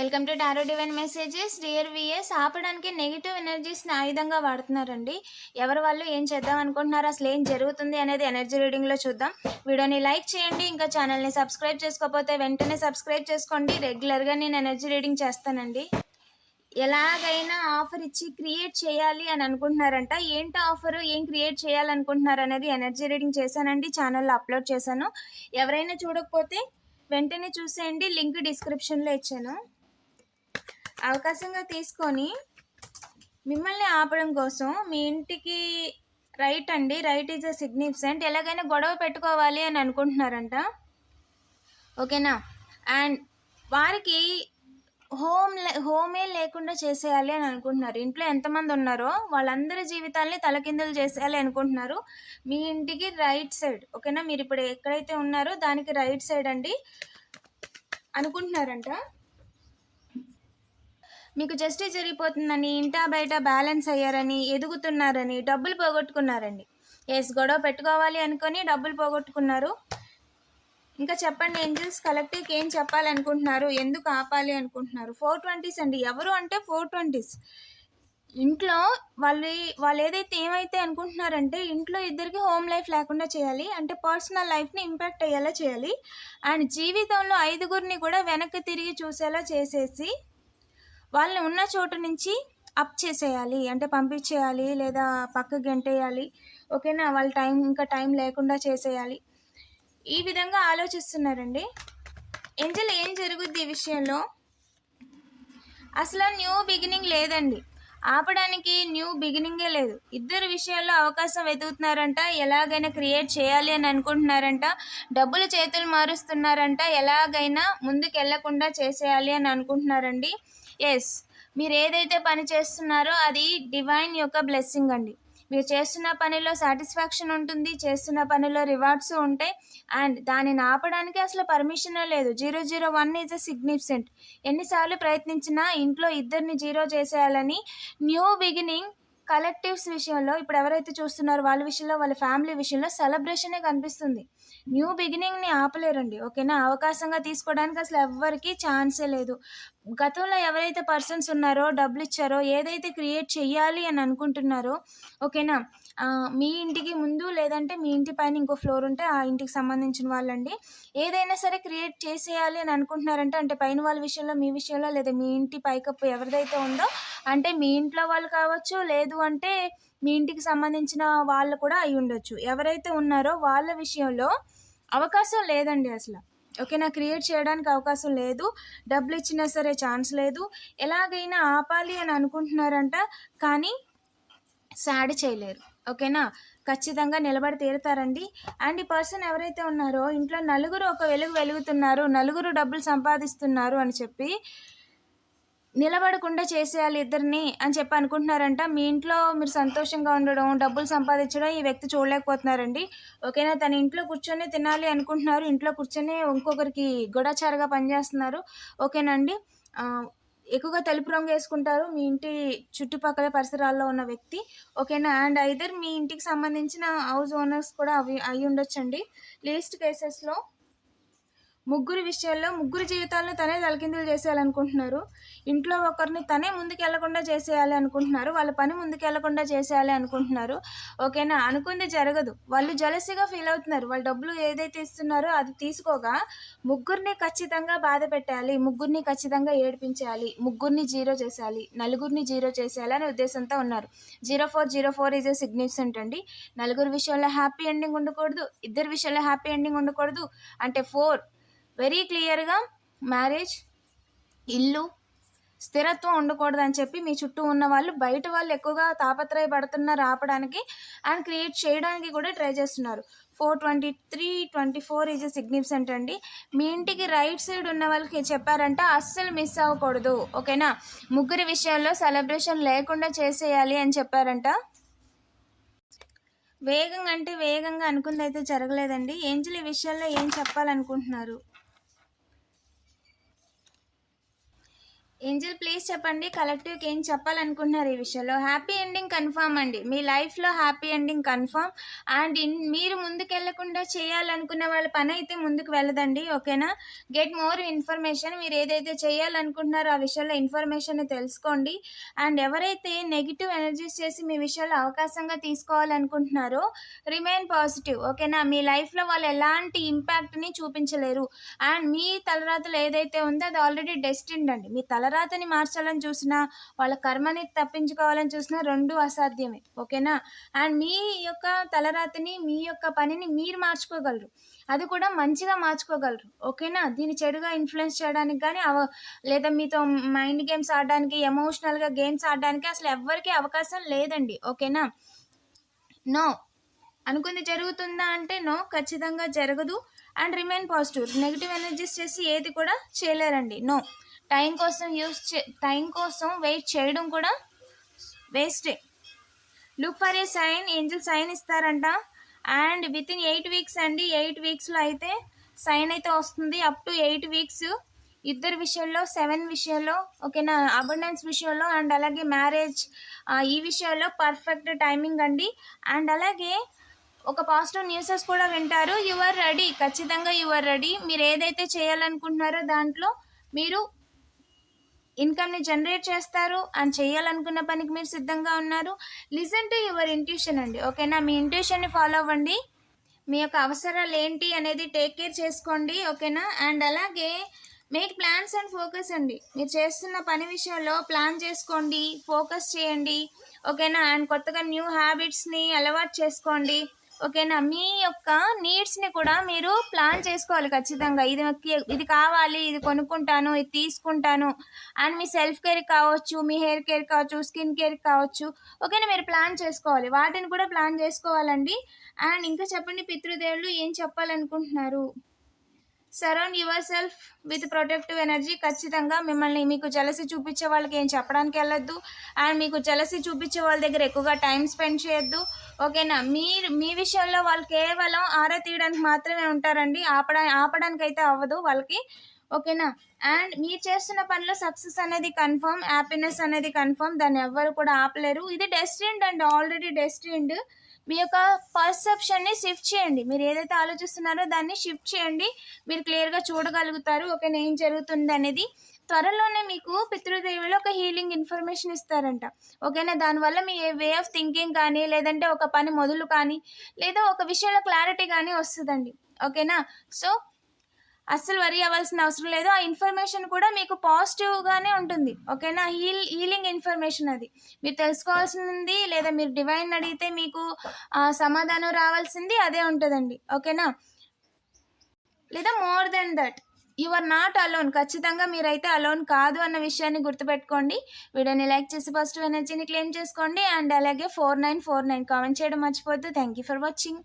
Welcome to tarot divine messages. Dear VS ఆపడానికి negative ఎనర్జీస్ని ఆయుధంగా వాడుతున్నారండి. ఎవరి వాళ్ళు ఏం చేద్దాం అనుకుంటున్నారు అసలు ఏం జరుగుతుంది అనేది ఎనర్జీ రీడింగ్లో చూద్దాం. వీడియోని లైక్ చేయండి ఇంకా ఛానల్ని సబ్స్క్రైబ్ చేసుకోకపోతే వెంటనే సబ్స్క్రైబ్ చేసుకోండి. రెగ్యులర్గా నేను ఎనర్జీ రీడింగ్ చేస్తానండి. ఎలాగైనా ఆఫర్ ఇచ్చి క్రియేట్ చేయాలి అని అనుకుంటున్నారంట. ఏంటి ఆఫర్? ఏం క్రియేట్ చేయాలనుకుంటున్నారు అనేది ఎనర్జీ రీడింగ్ చేశానండి. ఛానల్లో అప్లోడ్ చేశాను. ఎవరైనా చూడకపోతే వెంటనే చూసేయండి. లింక్ డిస్క్రిప్షన్లో ఇచ్చాను. అవకాశంగా తీసుకొని మిమ్మల్ని ఆపడం కోసం మీ ఇంటికి రైట్ అండి. Right is a significant. ఎలాగైనా గొడవ పెట్టుకోవాలి అని అనుకుంటున్నారంట. ఓకేనా? అండ్ వారికి హోమ్ హోమే లేకుండా చేసేయాలి అని అనుకుంటున్నారు. ఇంట్లో ఎంతమంది ఉన్నారో వాళ్ళందరి జీవితాల్ని తలకిందులు చేసేయాలి అనుకుంటున్నారు. మీ ఇంటికి రైట్ సైడ్ ఓకేనా? మీరు ఇప్పుడు ఎక్కడైతే ఉన్నారో దానికి రైట్ సైడ్ అండి అనుకుంటున్నారంట. మీకు జస్టిస్ జరిగిపోతుందని ఇంటా బయట బ్యాలెన్స్ అయ్యారని ఎదుగుతున్నారని డబ్బులు పోగొట్టుకున్నారండి. ఎస్ గొడవ పెట్టుకోవాలి అనుకొని డబ్బులు పోగొట్టుకున్నారు. ఇంకా చెప్పండి ఏంజల్స్ కలెక్టివ్కి ఏం చెప్పాలనుకుంటున్నారు? ఎందుకు ఆపాలి అనుకుంటున్నారు? ఫోర్ ట్వంటీస్ అండి. ఎవరు అంటే ఫోర్ ట్వంటీస్. ఇంట్లో వాళ్ళు వాళ్ళు ఏదైతే ఏమైతే అనుకుంటున్నారంటే ఇంట్లో ఇద్దరికి హోమ్ లైఫ్ లేకుండా చేయాలి. అంటే పర్సనల్ లైఫ్ని ఇంపాక్ట్ అయ్యేలా చేయాలి. అండ్ జీవితంలో ఐదుగురిని కూడా వెనక్కి తిరిగి చూసేలా చేసేసి వాళ్ళని ఉన్న చోటు నుంచి అప్ చేసేయాలి. అంటే పంపించేయాలి లేదా పక్కకి గెంటేయాలి. ఓకేనా? వాళ్ళ టైం ఇంకా టైం లేకుండా చేసేయాలి. ఈ విధంగా ఆలోచిస్తున్నారండి. ఏంజల్ ఏం జరుగుద్ది ఈ విషయంలో? అసలు న్యూ బిగినింగ్ లేదండి. ఆపడానికి న్యూ బిగినింగే లేదు. ఇద్దరు విషయాల్లో అవకాశం వెతుకుతున్నారంట. ఎలాగైనా క్రియేట్ చేయాలి అని అనుకుంటున్నారంట. డబ్బులు చేతులు మారుస్తున్నారంట. ఎలాగైనా ముందుకు వెళ్ళకుండా చేసేయాలి అని అనుకుంటున్నారండి. ఎస్ మీరు ఏదైతే పని చేస్తున్నారో అది డివైన్ యొక్క బ్లెస్సింగ్ అండి. మీరు చేస్తున్న పనిలో సాటిస్ఫాక్షన్ ఉంటుంది చేస్తున్న పనిలో రివార్డ్స్ ఉంటాయి అండ్ దానిని ఆపడానికి అసలు పర్మిషన్ లేదు. Zero zero one is a significant ఎన్నిసార్లు ప్రయత్నించినా ఇంట్లో ఇద్దరిని జీరో చేసేయాలని న్యూ బిగినింగ్ కలెక్టివ్స్ విషయంలో ఇప్పుడు ఎవరైతే చూస్తున్నారో వాళ్ళ విషయంలో వాళ్ళ ఫ్యామిలీ విషయంలో సెలబ్రేషనే కనిపిస్తుంది. న్యూ బిగినింగ్ని ఆపలేరండి ఓకేనా? అవకాశంగా తీసుకోవడానికి అసలు ఎవ్వరికీ ఛాన్సే లేదు. గతంలో ఎవరైతే పర్సన్స్ ఉన్నారో డబ్బులు ఇచ్చారో ఏదైతే క్రియేట్ చేయాలి అని అనుకుంటున్నారో ఓకేనా? మీ ఇంటికి ముందు లేదంటే మీ ఇంటి పైన ఇంకో ఫ్లోర్ ఉంటే ఆ ఇంటికి సంబంధించిన వాళ్ళండి. ఏదైనా సరే క్రియేట్ చేసేయాలి అని అనుకుంటున్నారంటే అంటే పైన వాళ్ళ విషయంలో మీ విషయంలో లేదా మీ ఇంటి పైకప్పు ఎవరిదైతే ఉందో అంటే మీ ఇంట్లో వాళ్ళు కావచ్చు లేదు అంటే మీ ఇంటికి సంబంధించిన వాళ్ళు కూడా అయి ఉండొచ్చు. ఎవరైతే ఉన్నారో వాళ్ళ విషయంలో అవకాశం లేదండి అసలు. ఓకే నా క్రియేట్ చేయడానికి అవకాశం లేదు. డబ్బులు ఇచ్చినా సరే ఛాన్స్ లేదు. ఎలాగైనా ఆపాలి అని అనుకుంటున్నారంట కానీ సాడ్ చేయలేరు. ఓకేనా? ఖచ్చితంగా నిలబడి తీరుతారండి. అండ్ ఈ పర్సన్ ఎవరైతే ఉన్నారో ఇంట్లో నలుగురు ఒక వెలుగు వెలుగుతున్నారు నలుగురు డబ్బులు సంపాదిస్తున్నారు అని చెప్పి నిలబడకుండా చేసేయాలి ఇద్దరిని అని చెప్పి అనుకుంటున్నారంట. మీ ఇంట్లో మీరు సంతోషంగా ఉండడం డబ్బులు సంపాదించడం ఈ వ్యక్తి చూడలేకపోతున్నారండి. ఓకేనా? తన ఇంట్లో కూర్చొని తినాలి అనుకుంటున్నారు. ఇంట్లో కూర్చొని ఇంకొకరికి గొడచారుగా పనిచేస్తున్నారు. ఓకేనండి ఎక్కువగా తెలుపు రంగు వేసుకుంటారు. మీ ఇంటి చుట్టుపక్కల పరిసరాల్లో ఉన్న వ్యక్తి. ఓకేనా? అండ్ ఐదర్ మీ ఇంటికి సంబంధించిన హౌస్ ఓనర్స్ కూడా అవి అయి ఉండొచ్చండి లీస్ట్ కేసెస్లో ముగ్గురు విషయాల్లో ముగ్గురు జీవితాలను తనే తలకిందులు చేసేయాలనుకుంటున్నారు. ఇంట్లో ఒకరిని తనే ముందుకు వెళ్ళకుండా చేసేయాలి అనుకుంటున్నారు. వాళ్ళ పని ముందుకు వెళ్ళకుండా చేసేయాలి అనుకుంటున్నారు. ఓకేనా? అనుకుంది జరగదు. వాళ్ళు జలసిగా ఫీల్ అవుతున్నారు. వాళ్ళు డబ్బులు ఏదైతే ఇస్తున్నారో అది తీసుకోగా ముగ్గురిని ఖచ్చితంగా బాధ పెట్టాలి. ముగ్గురిని ఖచ్చితంగా ఏడిపించాలి. ముగ్గురిని జీరో చేసేయాలి. నలుగురిని జీరో చేసేయాలి అనే ఉద్దేశంతో ఉన్నారు. Zero four zero four is a significant అండి. నలుగురు విషయంలో హ్యాపీ ఎండింగ్ ఉండకూడదు. ఇద్దరు విషయంలో హ్యాపీ ఎండింగ్ ఉండకూడదు. అంటే ఫోర్ వెరీ క్లియర్గా మ్యారేజ్ ఇల్లు స్థిరత్వం ఉండకూడదు అని చెప్పి మీ చుట్టూ ఉన్న వాళ్ళు బయట వాళ్ళు ఎక్కువగా తాపత్రయపడుతున్నారు ఆపడానికి అండ్ క్రియేట్ చేయడానికి కూడా ట్రై చేస్తున్నారు. Four twenty three twenty four is significant అండి. మీ ఇంటికి రైట్ సైడ్ ఉన్న వాళ్ళకి చెప్పారంట అస్సలు మిస్ అవ్వకూడదు. ఓకేనా ముగ్గురి విషయాల్లో సెలబ్రేషన్ లేకుండా చేసేయాలి అని చెప్పారంట. వేగంగా అంటే వేగంగా అనుకుంది అయితే జరగలేదండి. ఏంజలి ఈ విషయాల్లో ఏం చెప్పాలనుకుంటున్నారు? ఏంజల్ ప్లీజ్ చెప్పండి. కలెక్టివ్కి ఏం చెప్పాలనుకుంటున్నారు ఈ విషయంలో? హ్యాపీ ఎండింగ్ కన్ఫర్మ్ అండి. మీ లైఫ్లో happy ending confirm and in మీరు ముందుకెళ్ళకుండా చేయాలనుకున్న వాళ్ళ పని అయితే ముందుకు వెళ్ళదండి. ఓకేనా? Get more information. మీరు ఏదైతే చేయాలనుకుంటున్నారో ఆ విషయంలో ఇన్ఫర్మేషన్ తెలుసుకోండి. అండ్ ఎవరైతే నెగిటివ్ ఎనర్జీస్ చేసి మీ విషయంలో అవకాశంగా తీసుకోవాలనుకుంటున్నారో రిమైన్ పాజిటివ్. ఓకేనా? మీ లైఫ్లో వాళ్ళు ఎలాంటి ఇంపాక్ట్ని చూపించలేరు. అండ్ మీ తలరాతలు ఏదైతే ఉందో అది ఆల్రెడీ డెస్టిన్డ్ అండి. మీ తల తలరాతని మార్చాలని చూసినా వాళ్ళ కర్మని తప్పించుకోవాలని చూసినా రెండు అసాధ్యమే. ఓకేనా? అండ్ మీ యొక్క తలరాతని మీ యొక్క పనిని మీరు మార్చుకోగలరు. అది కూడా మంచిగా మార్చుకోగలరు. ఓకేనా? దీన్ని చెడుగా ఇన్ఫ్లుయెన్స్ చేయడానికి కానీ అవ లేదా మీతో మైండ్ గేమ్స్ ఆడడానికి ఎమోషనల్గా గేమ్స్ ఆడడానికి అసలు ఎవ్వరికీ అవకాశం లేదండి. ఓకేనా? నో. అనుకుంది జరుగుతుందా అంటే నో ఖచ్చితంగా జరగదు. And remain positive. Negative energies చేసి ఏది కూడా చేయలేరండి. నో. టైం కోసం యూస్ చే టైం కోసం వెయిట్ చేయడం కూడా వేస్టే look for a sign angel sign ఇస్తారంట. And with in eight weeks అండి ఎయిట్ వీక్స్లో అయితే సైన్ అయితే వస్తుంది. అప్ టు ఎయిట్ వీక్స్ ఇద్దరు విషయంలో సెవెన్ విషయంలో ఓకేనా? అబండెన్స్ విషయంలో అండ్ అలాగే మ్యారేజ్ ఈ విషయంలో పర్ఫెక్ట్ టైమింగ్ అండి. అండ్ అలాగే ఒక పాజిటివ్ న్యూసెస్ కూడా వింటారు. యు ఆర్ రెడీ ఖచ్చితంగా యు ఆర్ రెడీ మీరు ఏదైతే చేయాలనుకుంటున్నారో దాంట్లో మీరు ఇన్కమ్ని జనరేట్ చేస్తారు అండ్ చేయాలనుకున్న పనికి మీరు సిద్ధంగా ఉన్నారు. లిసన్ టు యువర్ ఇంట్యూషన్ అండి. ఓకేనా? మీ ఇంట్యూషన్ని ఫాలో అవ్వండి. మీ యొక్క అవసరాలు ఏంటి అనేది టేక్ కేర్ చేసుకోండి. ఓకేనా? అండ్ అలాగే మేక్ ప్లాన్స్ అండ్ ఫోకస్ అండి. మీరు చేస్తున్న పని విషయంలో ప్లాన్ చేసుకోండి. ఫోకస్ చేయండి. ఓకేనా? అండ్ కొత్తగా న్యూ హ్యాబిట్స్ని అలవాటు చేసుకోండి. ఓకేనా? మీ యొక్క నీడ్స్ని కూడా మీరు ప్లాన్ చేసుకోవాలి ఖచ్చితంగా. ఇది ఇది కావాలి ఇది కొనుక్కుంటాను ఇది తీసుకుంటాను అండ్ మీ సెల్ఫ్ కేర్ కావచ్చు మీ హెయిర్ కేర్ కావచ్చు స్కిన్ కేర్ కావచ్చు. ఓకేనా? మీరు ప్లాన్ చేసుకోవాలి. వాటిని కూడా ప్లాన్ చేసుకోవాలండి. అండ్ ఇంకా చెప్పండి పితృదేవులు ఏం చెప్పాలనుకుంటున్నారు? Surround yourself with protective energy ఖచ్చితంగా మిమ్మల్ని మీకు జలసి చూపించే వాళ్ళకి ఏం చెప్పడానికి వెళ్ళొద్దు. అండ్ మీకు జలసి చూపించే వాళ్ళ దగ్గర ఎక్కువగా టైం స్పెండ్ చేయొద్దు. ఓకేనా మీరు మీ విషయంలో వాళ్ళు కేవలం ఆరా తీయడానికి మాత్రమే ఉంటారండి. ఆపడా ఆపడానికి అయితే అవ్వదు వాళ్ళకి. ఓకేనా అండ్ మీరు చేస్తున్న పనిలో సక్సెస్ అనేది కన్ఫర్మ్ హ్యాపీనెస్ అనేది కన్ఫర్మ్ దాన్ని ఎవ్వరు కూడా ఆపలేరు. ఇది డెస్టిండ్ అండ్ ఆల్రెడీ డెస్టిండ్ మీ యొక్క పర్సెప్షన్ని షిఫ్ట్ చేయండి. మీరు ఏదైతే ఆలోచిస్తున్నారో దాన్ని షిఫ్ట్ చేయండి. మీరు క్లియర్గా చూడగలుగుతారు. ఓకే ఏం జరుగుతుంది అనేది. త్వరలోనే మీకు పితృదేవులు ఒక హీలింగ్ ఇన్ఫర్మేషన్ ఇస్తారంట. ఓకేనా? దానివల్ల మీ వే ఆఫ్ థింకింగ్ కానీ లేదంటే ఒక పని మొదలు కానీ లేదా ఒక విషయంలో క్లారిటీ కానీ వస్తుందండి. ఓకేనా? సో అస్సలు వరి అవ్వాల్సిన అవసరం లేదు. ఆ ఇన్ఫర్మేషన్ కూడా మీకు పాజిటివ్గానే ఉంటుంది. ఓకేనా హీల్ హీలింగ్ ఇన్ఫర్మేషన్ అది. మీరు తెలుసుకోవాల్సింది లేదా మీరు డివైన్ అడిగితే మీకు సమాధానం రావాల్సింది అదే ఉంటుందండి. ఓకేనా లేదా more than that you are not alone ఖచ్చితంగా మీరైతే అలోన్ కాదు అన్న విషయాన్ని గుర్తుపెట్టుకోండి. వీడియోని లైక్ చేసి పాజిటివ్ ఎనర్జీని క్లెయిమ్ చేసుకోండి. అండ్ అలాగే four nine four nine comment చేయడం మర్చిపోద్దు థ్యాంక్ యూ ఫర్ వాచింగ్